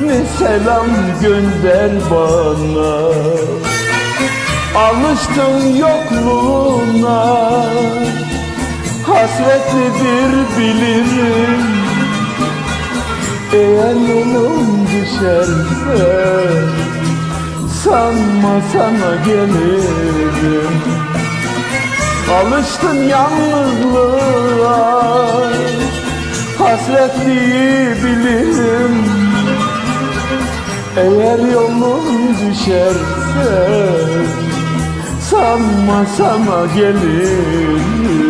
Ne selam gönder bana. Alıştım yokluğuna. Hasretlidir bilirim Eğer yolum düşerse Sanma sana gelirim. Alıştım yalnızlığa. Bilirim Eğer yolum düşerse Sanma sana gelirim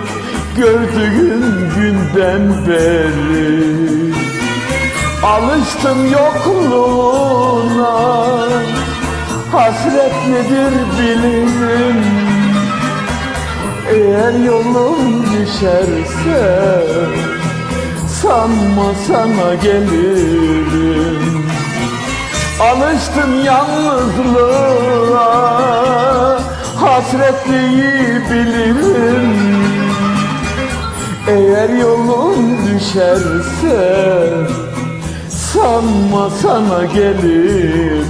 Gördüğün günden beri. Alıştım yokluğuna. Hasret nedir bilirim. Eğer yolum düşerse Sanma sana gelirim. Alıştım yalnızlığa. Hasretliği bilirim eğer yolun düşerse Sanma sana gelir.